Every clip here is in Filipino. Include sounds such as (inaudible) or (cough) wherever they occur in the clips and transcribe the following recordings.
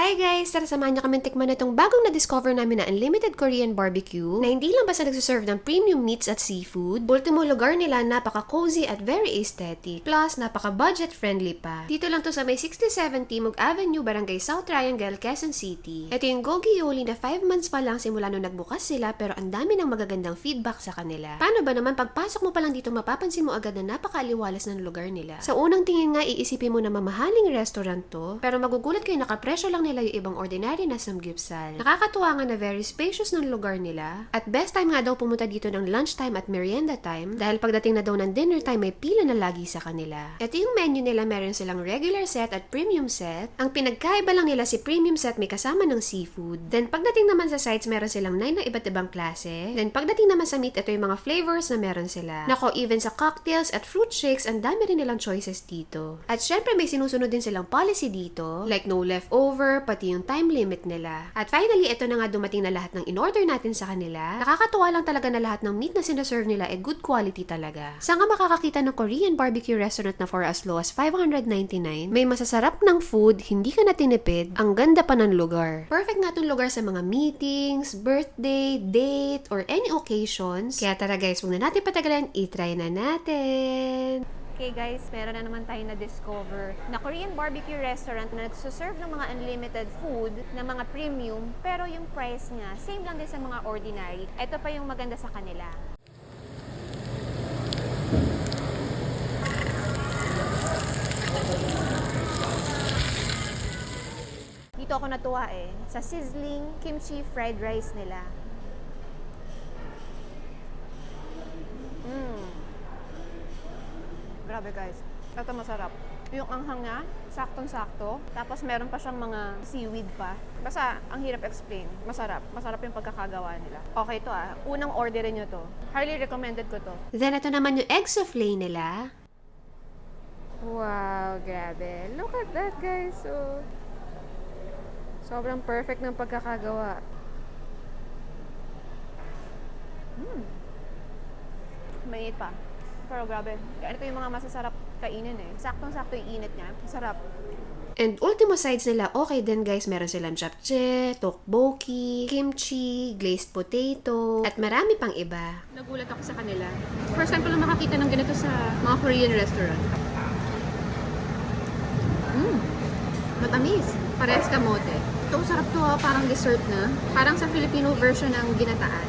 Hi guys! Tara samahan niyo kami tikman na itong bagong na-discover namin na unlimited Korean barbecue na hindi lang basta nagsiserve ng premium meats at seafood. Ultimo lugar nila napaka-cozy at very aesthetic. Plus, napaka-budget friendly pa. Dito lang to sa may 67 Timog Avenue, Barangay South Triangle, Quezon City. Ito yung Gogi Yoli na 5 months pa lang simula nung nagbukas sila pero ang dami ng magagandang feedback sa kanila. Paano ba naman pagpasok mo pa lang dito mapapansin mo agad na napakaaliwalas ng lugar nila. Sa unang tingin nga iisipin mo na mamahaling restaurant to pero magugulat kayo nakapresyo lang nila yung ibang ordinary na samgyupsal. Nakakatuwa nga na very spacious ng lugar nila. At best time nga daw pumunta dito ng lunchtime at merienda time dahil pagdating na daw ng dinner time may pila na lagi sa kanila. Ito yung menu nila meron silang regular set at premium set. Ang pinagkaiba lang nila si premium set may kasama ng seafood. Then pagdating naman sa sides meron silang 9 na iba't ibang klase. Then pagdating naman sa meat ito yung mga flavors na meron sila. Nako even sa cocktails at fruit shakes ang dami rin nilang choices dito. At syempre may sinusunod din silang policy dito like no leftover pati yung time limit nila. At finally, ito na nga dumating na lahat ng in-order natin sa kanila. Nakakatuwa lang talaga na lahat ng meat na sinaserve nila ay good quality talaga. Saan ka makakakita ng Korean barbecue restaurant na for as low as 599? May masasarap ng food, hindi ka na tinipid, ang ganda pa ng lugar. Perfect nga tong lugar sa mga meetings, birthday, date, or any occasions. Kaya tara guys, huwag na natin patagalan, itry na natin! Okay guys, meron na naman tayo na-discover na Korean barbecue restaurant na nagsuserve ng mga unlimited food na mga premium pero yung price nga, same lang din sa mga ordinary. Ito pa yung maganda sa kanila. Dito ako natuwa eh, sa sizzling kimchi fried rice nila. Mm. Grabe guys. Ito masarap. Yung anghang niya, saktong-sakto. Tapos meron pa siyang mga seaweed pa. Basta, ang hirap explain. Masarap. Masarap yung pagkakagawa nila. Okay to ah. Unang orderin nyo to. Highly recommended ko to. Then ito naman yung egg souffle nila. Wow, grabe. Look at that guys. So, sobrang perfect ng pagkakagawa. Hmm. Mainit pa. Pero grabe. Ito yung mga masasarap kainin eh. Saktong-sakto yung init niya. Masarap. And ultimo sides nila, okay din guys. Meron silang japchae, tteokbokki, kimchi, glazed potato, at marami pang iba. Nagulat ako sa kanila. First time ko lang makakita ng ganito sa mga Korean restaurant. Mmm. Matamis. Parehas kamote. Ito, sarap to ha. Parang dessert na. Parang sa Filipino version ng ginataan.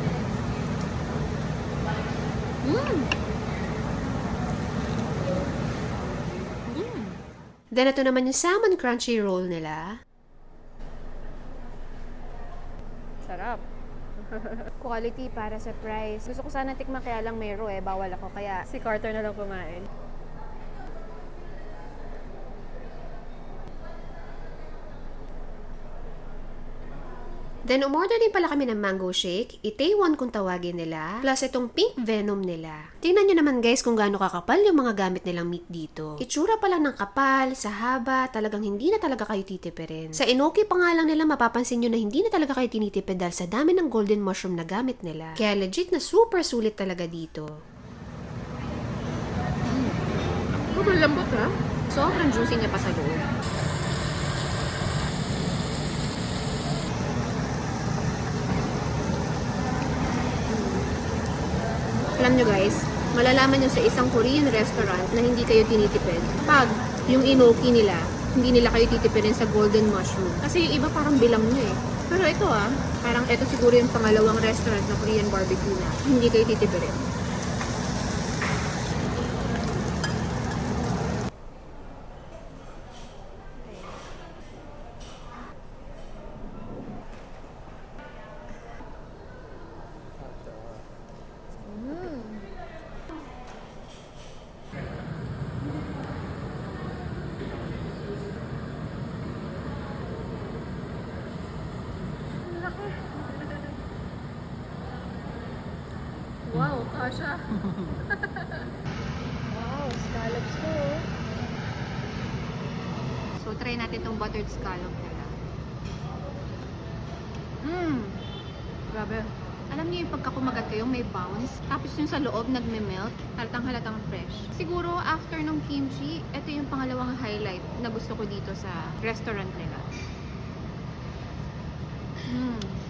Mmm. Then ito naman yung salmon crunchy roll nila. Sarap. (laughs) Quality para sa price. Gusto ko sana tikman kaya lang may raw eh. Bawal ako. Kaya si Carter na lang kumain. Then umorder din pala kami ng mango shake, itaewon kung tawagin nila, plus itong pink venom nila. Tingnan nyo naman guys kung gaano kakapal yung mga gamit nilang meat dito. Itsura pa lang ng kapal, sa haba, talagang hindi na talaga kayo titipirin. Sa inoki pa nga lang nila mapapansin nyo na hindi na talaga kayo tinitipid dahil sa dami ng golden mushroom na gamit nila. Kaya legit na super sulit talaga dito. Sobrang lambot ha. Sobrang juicy niya pa sa loob. Alam nyo guys, malalaman nyo sa isang Korean restaurant na hindi kayo tinitipid. Pag yung inoki nila, hindi nila kayo titipirin sa golden mushroom. Kasi yung iba parang bilang nyo eh. Pero ito ah, parang ito siguro yung pangalawang restaurant na Korean barbecue na hindi kayo titipirin. Wow, kasha. wow, scallops ko. So, try natin tong buttered scallop nila. Mmm! Grabe. Alam niyo yung pagka kumagat kayo, may bounce. Tapos yung sa loob, nagme-melt. Halatang halatang fresh. Siguro, after ng kimchi, ito yung pangalawang highlight na gusto ko dito sa restaurant nila. Mm.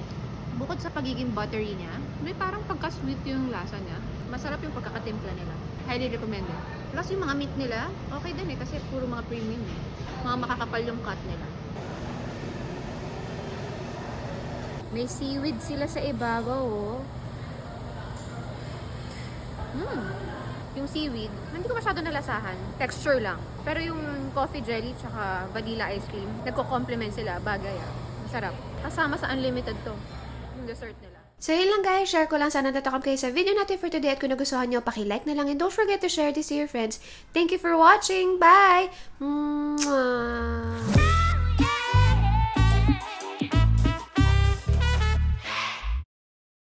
Bukod sa pagiging buttery niya, may parang pagka-sweet yung lasa niya. Masarap yung pagkakatimpla nila. Highly recommended. Plus yung mga meat nila, okay din eh kasi puro mga premium eh. Mga makakapal yung cut nila. May seaweed sila sa ibabaw oh. Mm. Yung seaweed, hindi ko masyado nalasahan. Texture lang. Pero yung coffee jelly tsaka vanilla ice cream, nagko-complement sila. Bagay ah. Masarap. Kasama sa unlimited to. Dessert nila. So yun lang guys, share ko lang sana natakam kayo sa video natin for today at kung nagustuhan nyo, paki-like na lang and don't forget to share this to your friends. Thank you for watching. Bye! Mwah!